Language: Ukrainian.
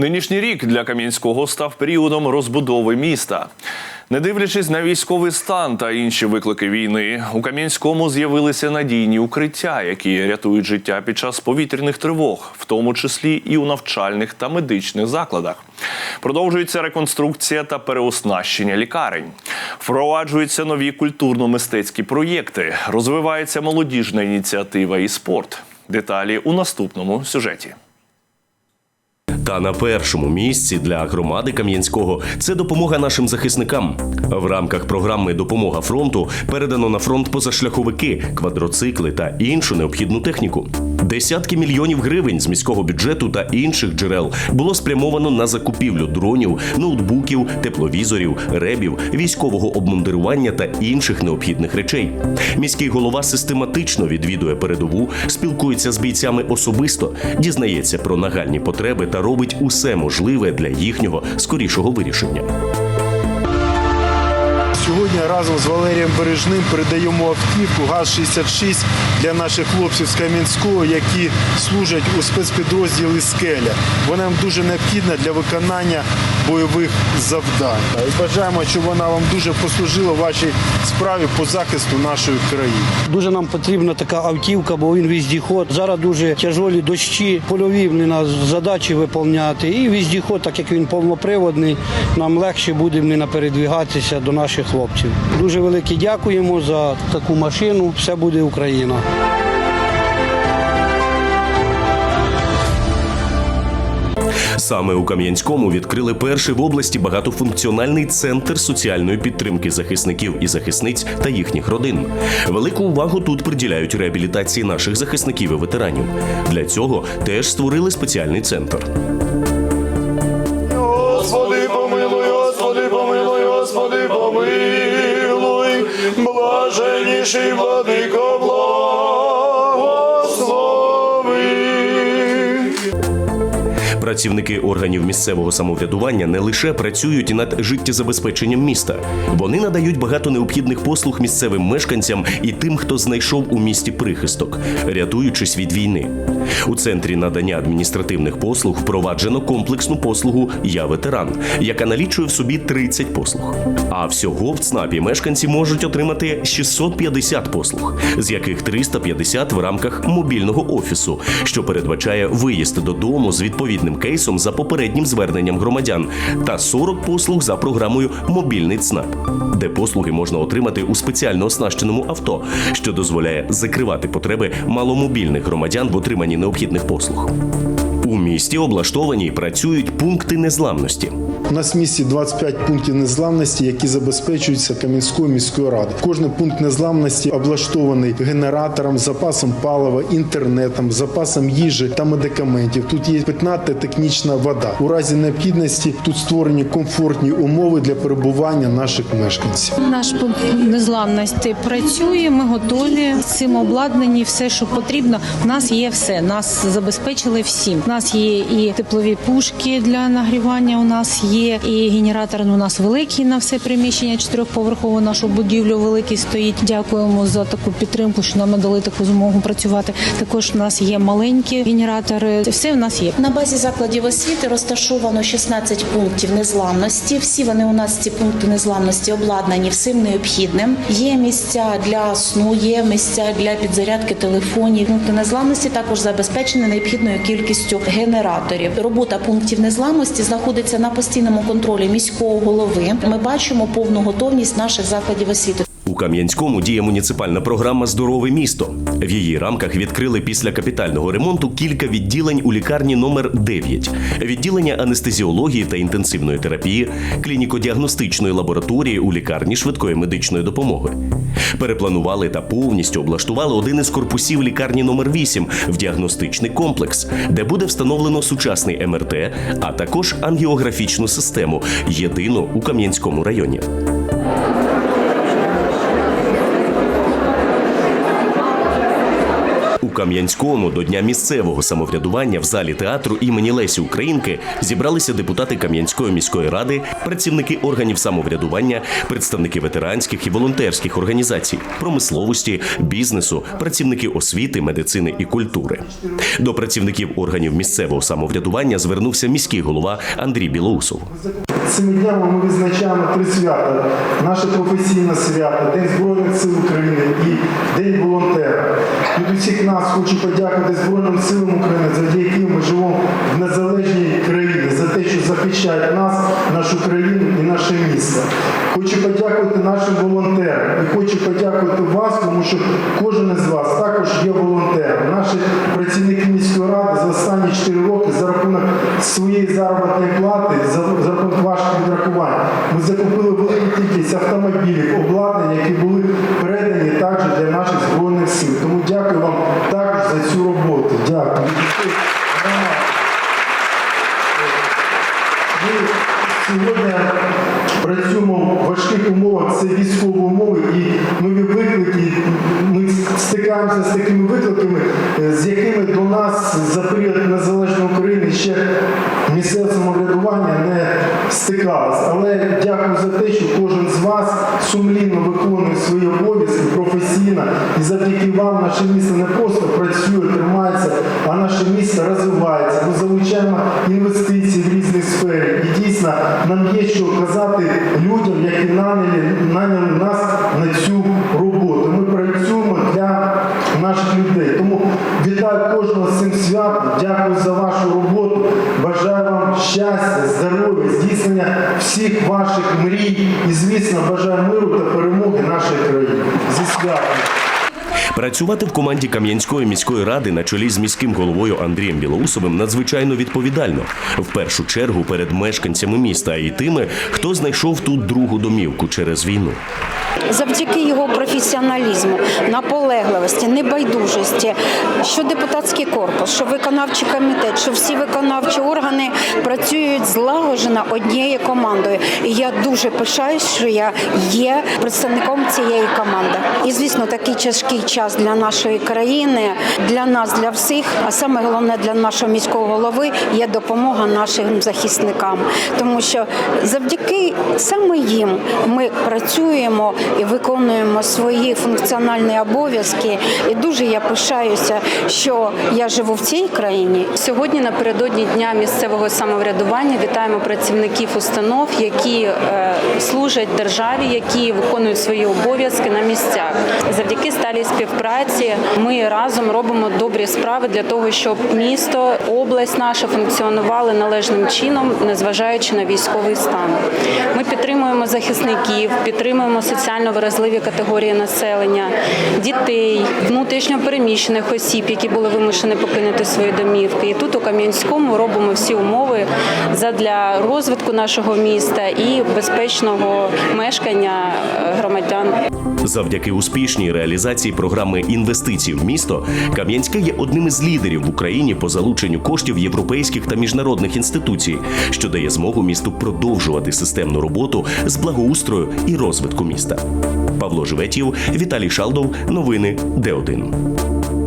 Нинішній рік для Кам'янського став періодом розбудови міста. Не дивлячись на військовий стан та інші виклики війни, у Кам'янському з'явилися надійні укриття, які рятують життя під час повітряних тривог, в тому числі і у навчальних та медичних закладах. Продовжується реконструкція та переоснащення лікарень. Впроваджуються нові культурно-мистецькі проєкти, розвивається молодіжна ініціатива і спорт. Деталі у наступному сюжеті. Та на першому місці для громади Кам'янського це допомога нашим захисникам. В рамках програми Допомога фронту передано на фронт позашляховики, квадроцикли та іншу необхідну техніку. Десятки мільйонів гривень з міського бюджету та інших джерел було спрямовано на закупівлю дронів, ноутбуків, тепловізорів, ребів, військового обмундирування та інших необхідних речей. Міський голова систематично відвідує передову, спілкується з бійцями особисто, дізнається про нагальні потреби та робить усе можливе для їхнього скорішого вирішення. Сьогодні разом з Валерієм Бережним передаємо автівку ГАЗ-66 для наших хлопців з Кам'янського, які служать у спецпідрозділі «Скеля». Вона їм дуже необхідна для виконання бойових завдань. І бажаємо, щоб вона вам дуже послужила в вашій справі по захисту нашої країни. Дуже нам потрібна така автівка, бо він віздіход. Зараз дуже тяжолі дощі, польові в нас задачі виконувати. І віздіход, так як він повноприводний, нам легше буде не передвігатися до наших хлопців. Дуже велике дякуємо за таку машину. Все буде Україна. Саме у Кам'янському відкрили перший в області багатофункціональний центр соціальної підтримки захисників і захисниць та їхніх родин. Велику увагу тут приділяють реабілітації наших захисників і ветеранів. Для цього теж створили спеціальний центр. Господи, помилуй, Господи, помилуй, Господи, помилуй, блаженніший владико, благослови. Працівники органів місцевого самоврядування не лише працюють над життєзабезпеченням міста, вони надають багато необхідних послуг місцевим мешканцям і тим, хто знайшов у місті прихисток, рятуючись від війни. У центрі надання адміністративних послуг впроваджено комплексну послугу Я ветеран, яка налічує в собі 30 послуг. А всього в ЦНАПі мешканці можуть отримати 650 послуг, з яких 350 в рамках мобільного офісу, що передбачає виїзд додому з відповідним кейсом за попереднім зверненням громадян, та 40 послуг за програмою Мобільний ЦНАП, де послуги можна отримати у спеціально оснащеному авто, що дозволяє закривати потреби маломобільних громадян в отриманні необхідних послуг. У місті облаштовані працюють пункти незламності. У нас в місті 25 пунктів незламності, які забезпечуються Кам'янською міською радою. Кожен пункт незламності облаштований генератором, запасом палива, інтернетом, запасом їжі та медикаментів. Тут є питна та технічна вода. У разі необхідності тут створені комфортні умови для перебування наших мешканців. Наш пункт незламності працює. Ми готові цим обладнані. Все, що потрібно. У нас є все. Нас забезпечили всім. У нас є і теплові пушки для нагрівання. У нас є і генератор. У нас великий на все приміщення. Чотирьохповерхову нашу будівлю великий стоїть. Дякуємо за таку підтримку, що нам надали таку змогу працювати. Також у нас є маленькі генератори. Все в нас є. На базі закладів освіти розташовано 16 пунктів незламності. Всі вони у нас ці пункти незламності обладнані всім необхідним. Є місця для сну, є місця для підзарядки телефонів. Пункти незламності також забезпечені необхідною кількістю генераторів. Робота пунктів незламності знаходиться на постійному контролі міського голови. Ми бачимо повну готовність наших закладів освіти. У Кам'янському діє муніципальна програма Здорове місто. В її рамках відкрили після капітального ремонту кілька відділень у лікарні номер 9 відділення анестезіології та інтенсивної терапії, клініко-діагностичної лабораторії у лікарні швидкої медичної допомоги. Перепланували та повністю облаштували один із корпусів лікарні номер 8 в діагностичний комплекс, де буде встановлено сучасний МРТ, а також ангіографічну систему, єдину у Кам'янському районі. Кам'янському до дня місцевого самоврядування в залі театру імені Лесі Українки зібралися депутати Кам'янської міської ради, працівники органів самоврядування, представники ветеранських і волонтерських організацій, промисловості, бізнесу, працівники освіти, медицини і культури. До працівників органів місцевого самоврядування звернувся міський голова Андрій Білоусов. Цими днями ми визначаємо три свята: наше професійне свято, День Збройних сил України і День волонтера. Від усіх нас хочу подякувати Збройним силам України, завдяки яким ми живемо в незалежній країні, за те, що захищають нас, нашу країну і наше місто. Хочу подякувати нашим волонтерам і хочу подякувати вас, тому що кожен із вас також є волонтером. Наші працівники міської ради за останні 4 роки за рахунок своєї заробітної плати, за, за рахунок ваших відрахувань, ми закупили велику кількість автомобілів, обладнання, які були передані також для наших збройних сил. Дякую вам також за цю роботу. Дякую. Ми сьогодні працюємо в важких умовах, це військові умови, і нові виклики. Ми стикаємося з такими викликами, е, з якими до нас за період незалежної України ще не стикалось. Але дякую за те, що кожен з вас сумлінно виконує свої обов'язки професійно, і завдяки вам наше місто не просто працює, тримається, а наше місто розвивається. Ми залучаємо інвестиції в різних сфері. І дійсно нам є що казати людям, які наняли, наняли нас на цю роботу. Ми працюємо для наших людей. Тому вітаю кожного з цим святом. Дякую за вашу всіх ваших мрій. І, звісно, бажаю миру та перемоги нашої країни. Зі святом! Працювати в команді Кам'янської міської ради на чолі з міським головою Андрієм Білоусовим надзвичайно відповідально. В першу чергу перед мешканцями міста і тими, хто знайшов тут другу домівку через війну. завдяки його професіоналізму, наполегливості, небайдужості, що депутатський корпус, що виконавчий комітет, що всі виконавчі органи працюють злагоджено однією командою. І я дуже пишаюсь, що я є представником цієї команди. І звісно, такий тяжкий час для нашої країни, для нас, для всіх, а саме головне для нашого міського голови є допомога нашим захисникам, тому що завдяки саме їм ми працюємо і виконуємо свої функціональні обов'язки. І дуже я пишаюся, що я живу в цій країні. Сьогодні напередодні дня місцевого самоврядування вітаємо працівників установ, які е, служать державі, які виконують свої обов'язки на місцях. Завдяки сталій співпраці ми разом робимо добрі справи для того, щоб місто, область наша функціонували належним чином, незважаючи на військовий стан. Ми підтримуємо захисників, підтримуємо соціально вразливі категорії населення, дітей, внутрішньо переміщених осіб, які були вимушені покинути свої домівки. І тут у Кам'янському робимо всі умови задля розвитку нашого міста і безпечного мешкання е, громадян. Завдяки успішній реалізації програми інвестицій в місто Кам'янське є одним із лідерів в Україні по залученню коштів європейських та міжнародних інституцій, що дає змогу місту продовжувати системну роботу з благоустрою і розвитку міста. Павло Живетів, Віталій Шалдов. Новини Д1.